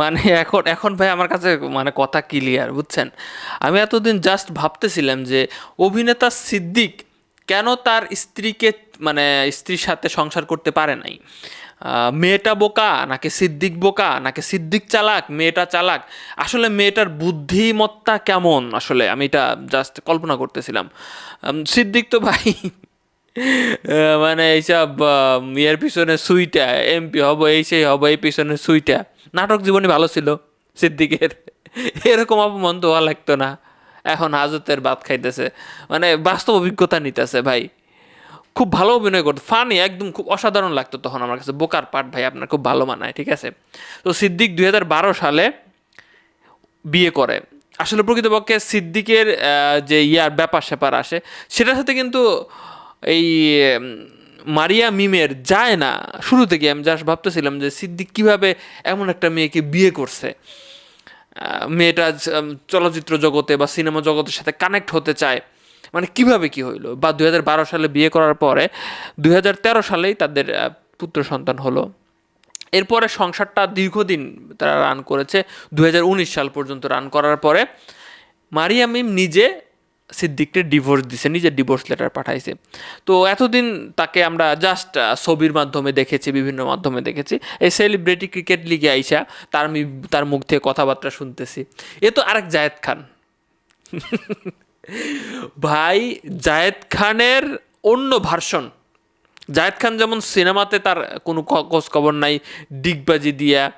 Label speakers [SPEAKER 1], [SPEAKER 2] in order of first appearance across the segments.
[SPEAKER 1] মানে এখন এখন ভাই আমার কাছে মানে কথা ক্লিয়ার বুঝছেন? আমি এতদিন জাস্ট ভাবতেছিলাম যে অভিনেতা সিদ্দিক কেন তার স্ত্রীকে মানে স্ত্রীর সাথে সংসার করতে পারে নাই? মেয়েটা বোকা নাকি সিদ্দিক বোকা নাকি সিদ্দিক চালাক, মেয়েটা চালাক? আসলে মেয়েটার বুদ্ধিমত্তা কেমন? আসলে আমি এটা জাস্ট কল্পনা করতেছিলাম। সিদ্দিক তো ভাই মানে এইসব ইয়ের পিছনে সুইটা, এমপি হব, এই সেই হব, এই পিছনে সুইটা। নাটক জীবনে ভালো ছিল, সিদ্দিকের। এরকম অপমান তো হওয়া লাগতো না। এখন হাজতের ভাত খাইতেছে। মানে বাস্তব অভিজ্ঞতা নিতেছে ভাই। খুব ভালো অভিনয় করতো। ফানি একদম খুব অসাধারণ লাগতো তখন আমার কাছে। বোকার পাট ভাই, আপনার খুব ভালো মানায়, ঠিক আছে? তো সিদ্দিক দুই হাজার বারো সালে বিয়ে করে। আসলে প্রকৃতপক্ষে সিদ্দিকের যে ইয়ার ব্যাপার স্যাপার আসে, সেটার সাথে কিন্তু এই মারিয়া মিমের যায় না। শুরু থেকে আমি জাস্ট ভাবতেছিলাম যে সিদ্দিক কীভাবে এমন একটা মেয়েকে বিয়ে করছে। মেয়েটা চলচ্চিত্র জগতে বা সিনেমা জগতের সাথে কানেক্ট হতে চায়। মানে কীভাবে কি হইল? বা দু হাজার বারো সালে বিয়ে করার পরে দু হাজার তেরো সালেই তাদের পুত্র সন্তান হলো। এরপরে সংসারটা দীর্ঘদিন তারা রান করেছে। দু হাজার উনিশ সাল পর্যন্ত রান করার পরে মারিয়া মিম নিজে সিদ্দিককে ডিভোর্স দিছে নিজে ডিভোর্স লেটার পাঠাইছে। তো এতদিন তাকে আমরা জাস্ট ছবির মাধ্যমে দেখেছি, বিভিন্ন মাধ্যমে দেখেছি। এই সেলিব্রিটি ক্রিকেট লিগে আইসা তার তার মুখ থেকে কথাবার্তা শুনতেছি। এ তো আরেক জায়েদ খান। ভাই, জায়েদ খানের অন্য ভার্সন জায়েদ খান যেমন সিনেমাতে তার কোনো খোঁজ খবর নাই, ডিগবাজি দিয়া,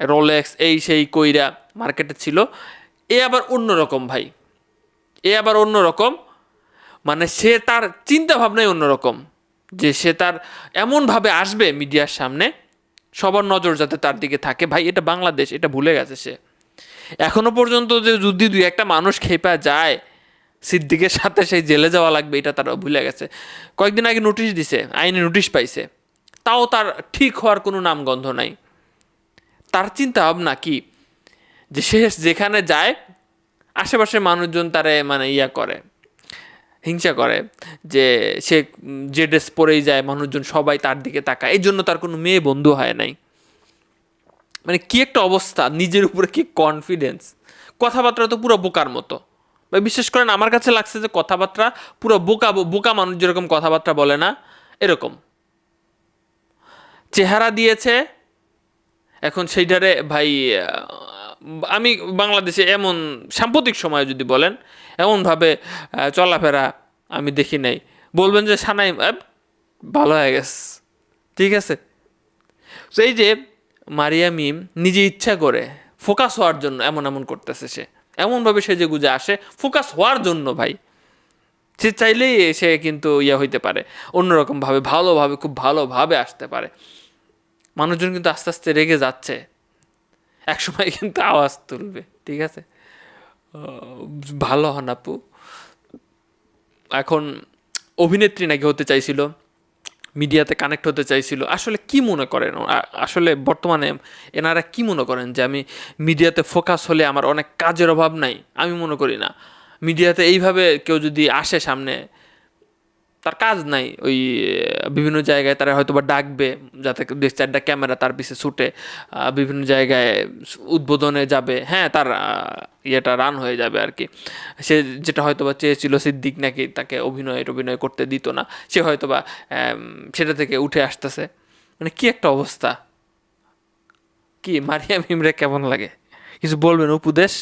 [SPEAKER 1] রোলেক্স, এই সেই কইরা মার্কেটে ছিল। এ আবার অন্যরকম ভাই। এ আবার অন্যরকম মানে সে তার চিন্তা ভাবনাই অন্যরকম যে সে তার এমনভাবে আসবে মিডিয়ার সামনে, সবার নজর যাতে তার দিকে থাকে। ভাই, এটা বাংলাদেশ, এটা ভুলে গেছে সে। এখনও পর্যন্ত যে যদি দুই একটা মানুষ খেপা যায়, সিদ্দিকের সাথে সেই জেলে যাওয়া লাগবে, এটা তারা ভুলে গেছে। কয়েকদিন আগে নোটিশ দিছে, আইনে নোটিশ পাইছে। তাও তার ঠিক হওয়ার কোনো নামগন্ধ নাই। তার চিন্তা ভাবনা কি? যে সে যেখানে যায় আশেপাশের মানুষজন তারে মানে ইয়া করে, হিংসা করে যে সে, যে ড্রেস পরেই যায়, মানুষজন সবাই তার দিকে তাকায়। এই জন্য তার কোনো মেয়ে বন্ধু হয় নাই। মানে কি একটা অবস্থা, নিজের উপরে কি কনফিডেন্স কথাবার্তা তো পুরো বোকার মতো। বা বিশেষ করেন, আমার কাছে লাগছে যে কথাবার্তা পুরো বোকা বোকা মানুষ যেরকম কথাবার্তা বলে না, এরকম। চেহারা দিয়েছে, এখন সেইটারে ভাই আমি বাংলাদেশে এমন সাম্প্রতিক সময়ে যদি বলেন, এমনভাবে চলাফেরা আমি দেখি নাই। বলবেন যে সানাই ভালো হয়ে গেছে। ঠিক আছে? তো এই যে মারিয়া মিম নিজে ইচ্ছা করে ফোকাস হওয়ার জন্য এমন এমন করতেছে সে। এমনভাবে সে যে গুজে আসে, ফোকাস হওয়ার জন্য ভাই। সে চাইলেই সে কিন্তু ইয়ে হইতে পারে, অন্যরকমভাবে, ভালোভাবে, খুব ভালোভাবে আসতে পারে। মানুষজন কিন্তু আস্তে আস্তে রেগে যাচ্ছে। একসময় কিন্তু আওয়াজ তুলবে, ঠিক আছে? ভালো হন আপু। এখন অভিনেত্রী নাকি হতে চাইছিল, মিডিয়াতে কানেক্ট হতে চাইছিল, আসলে কি মনে করেন? আসলে বর্তমানে এনারা কি মনে করেন যে আমি মিডিয়াতে ফোকাস হলে আমার অনেক কাজের অভাব নাই? আমি মনে করি না। মিডিয়াতে এইভাবে কেউ যদি আসে সামনে তার কাজ নাই। ওই বিভিন্ন জায়গায় তারা হয়তো বা ডাকবে যাতে দুই চারটা ক্যামেরা তার পিছে ছুটে বিভিন্ন জায়গায় উদ্বোধনে যাবে। হ্যাঁ তার ইয়েটা রান হয়ে যাবে আর কি। সে যেটা হয়তো বা চেয়েছিল সিদ্দিক নাকি তাকে অভিনয় অভিনয় করতে দিত না, সে হয়তো বা সেটা থেকে উঠে আসতেছে। মানে কি একটা অবস্থা। কি মারিয়াম ইমরে কেমন লাগে? কিছু বলবেন, উপদেশ?